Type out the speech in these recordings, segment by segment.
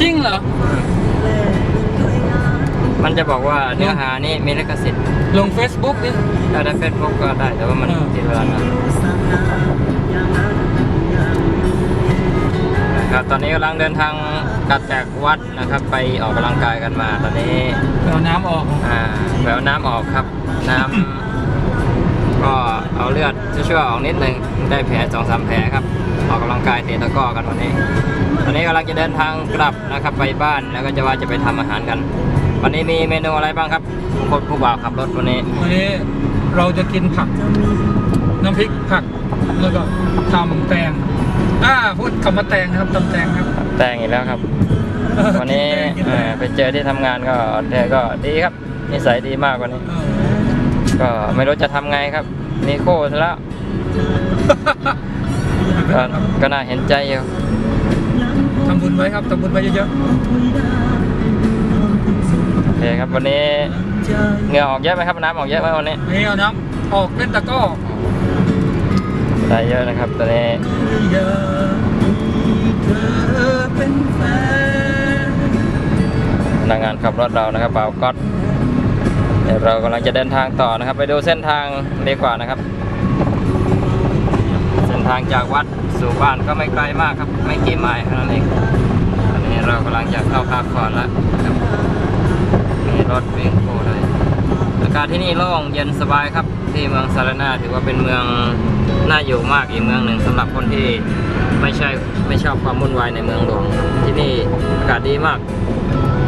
จริงเหรอ มันจะบอกว่าเนื้อหานี่มีลิขสิทธิ์ลง Facebook ดิ ถ้าได้เฟซบุ๊กก็ได้แต่ว่ามันเออติดเวลานานนะครับตอนนี้กำลังเดินทางกลับจากวัดนะครับ ไปออกกำลังกายกันมา ตอนนี้เอาน้ำออก อ่าแหววน้ำออกครับ น้ำ ก็เอาเลือดชั่วๆออกนิดหนึ่งได้แผลสองสามแผลครับ ออกกำลังกายเตะตะกร้อกันวันนี้ตอ นนี้กำลังจะเดินทางกลับนะครับไปบ้านแล้วก็จะว่าจะไปทำอาหารกัน วันนี้มีเมนูอะไรบ้างครับคนผู้บ่าวขับรถวันนี้ วันนี้เราจะกินผัก น้ำพริกผักแล้วก็ทำแตงอ่าพูดคำว่าแตงนะครับตำแตงครับ แต่งอีกแล้วครับ วันนี้กิแตงกินเอ่แตองไปเจอที่ทำงานก็เธอก็ดีครับนิสัยดีมากกว่านี้เออก็ไม่รู้จะทำไงครับมีโค้ซะแล้วก็ก็น่าเห็นใจอยู่ทำบุญ ไว้ครับทำบุญไว้เยอะโอเคครับวันนี้เหงื่อออกเยอะไหมครับน้ำออกเยอะไหมวันนี้ๆนี่เอาน้ำออกเล่นตะกร้อได้เยอะนะครับตอนนี้อย่ามีเธอเป็นแฟนพนักงานขับรถเรานะครับบ่าวก๊อตเดี๋ยวเรากำลังจะเดินทางต่อนะครับ ไปดูเส้นทางดีกว่านะครับเส้น ทางจากวัดสู่บ้านก็ไม่ไกลมากครับ ไม่กี่ไมล์เท่านั้นเองตอนนี้เรากำลังจะเข้าภาคก่อนแล้วนะครับมีรถวิ่งโค้เลยอากาศที่นี่โล่งเย็นสบายครับ ที่เมืองซารานาถือว่าเป็นเมืองน่าอยู่มากอีกเมืองหนึ่งสำหรับคนที่ไม่ใช่ไม่ชอบความวุ่นวายในเมืองหลวงที่นี่อากาศดีมาก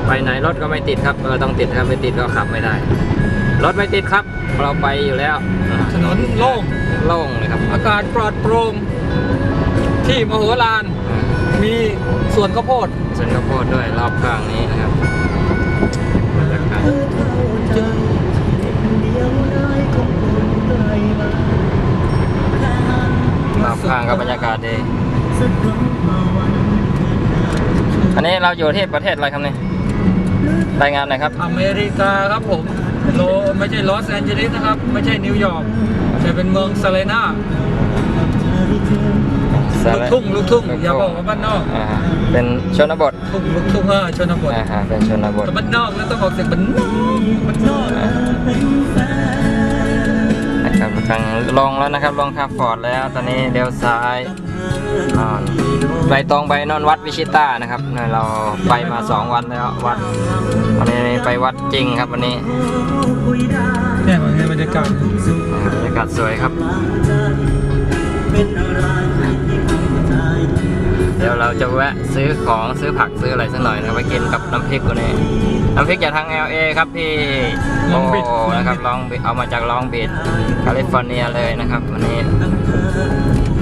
ไปไหนรถก็ไม่ติดครับเออต้องติดครับไม่ติดก็ขับไม่ได้ รถไม่ติดครับ เราไปอยู่แล้วถนนโล่ง โล่งเลยครับ อากาศปลอดโปร่งที่มโหฬารอ่ามีสวนข้าวโพดสวนข้าวโพดด้วยรอบข้างนี้นะครับบรรยากาศรอบข้างก็บรรยากาศดีอันนี้เราอยู่ที่ประเทศอะไรครับเนี่ยรายงานหน่อยครับ อเมริกาครับผมโลไม่ใช่ลอสแอนเจลิสนะครับ ไม่ใช่นิวยอร์ก แต่เป็นเมืองซาเลนาลูกทุ่งลูกทุ่งอย่าบอกว่าบ้านนอกอ่าเป็นชนบททุ่งลูกทุ่งเออชนบทอ่าฮะเป็นชนบทแต่บ้านนอกแล้วต้องออกเสียงบ้านนอกบ้านนอก นะครับทางลงแล้วนะครับลงคาฟอร์ดแล้วตอนนี้เลี้ยวซ้ายนอนไปตรงไปนอนวัดวิชิตานะครับเนี่ยเราไปมาสองวันแล้ววัดวันนี้ไปวัดจริงครับวันนี้เนี่ยมันบรรยากาศอ่าบรรยากาศสวยครับ เดี๋ยวเราจะแวะซื้อของซื้อผักซื้ออะไรสักหน่อยนะครับไปกินกับน้ำพริกวันนี้น้ำพริกจากทาง LA ครับที่โอ้นะครับลองเอามาจากลองบีดแคลิฟอร์เนียเลยนะครับวันนี้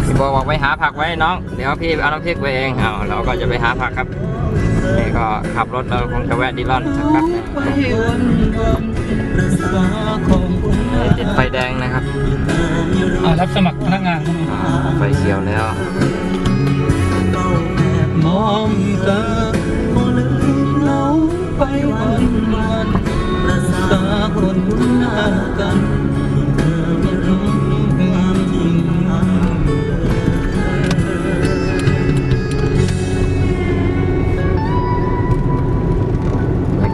พี่โบบอกไปหาผักไว้น้อง เดี๋ยวพี่เอาน้ำพริกไปเองเอาเราก็จะไปหาผักครับนี่ก็ขับรถเราคงจะแวะดีลอนสักแป๊บหนึงนี่ติดไฟแดงนะครับอ่ารับสมัครพนักงานเข้ามาอ่าไฟเขียวแล้ว มองตาพอลืมเหงาไปวันวันประสาคนหน้ากันเธอไม่รู้ความจริง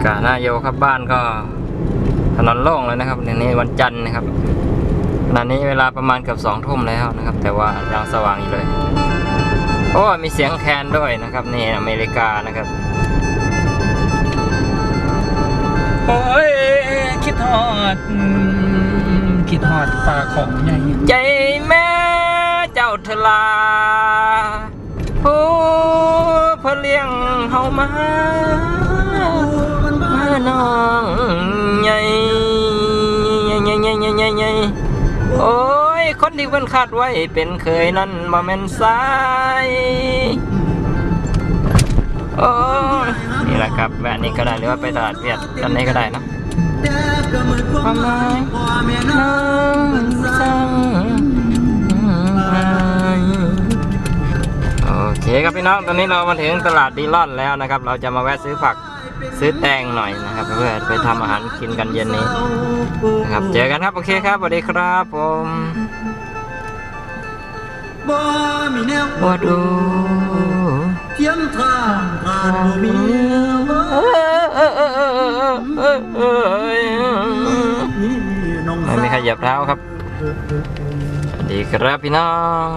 กาหน้าโยครับบ้านก็ถนนโล่งเลยนะครับในนี้วันจันทร์นะครับขณะนี้เวลาประมาณเกือบสองทุ่มแล้วนะครับ แต่ว่ายังสว่างอยู่เลย โอ้มีเสียงแคนด้วยนะครับนี่อเมริกานะครับโอ้ยคิดฮอดอืมคิดฮอดปลาของใหญ่ใจแม่เจ้าทลาผู้เพนเลี้ยงเฮามามาน้องใหญ่ใหญ่ใหญ่ใหญ่ใหญ่ใหญ่ใหญ่โอ้ย คนที่เพิ่นคาดไว้เป็นเคยนั่นบ่แม่นสายโอ้นี่แหละครับแวะนี้ก็ได้หรือว่าไปตลาดเวียดด้านนี้ก็ได้นะความหมายน้องสั่งโอเคครับพี่น้องตอนนี้เรามาถึงตลาดดีลอนแล้วนะครับ เราจะมาแวะซื้อผักซื้อแตงหน่อยนะครับ เพื่อไปทำอาหารกินกันเย็นนี้นะครับ เจอกันครับ โอเคครับสวัสดีครับผม บ่มีแนววัดดูเทียมทางผ่านบ่มีว่านี่น้องไม่มีใครเหยียบเท้าครับสวัสดีครับพี่น้อง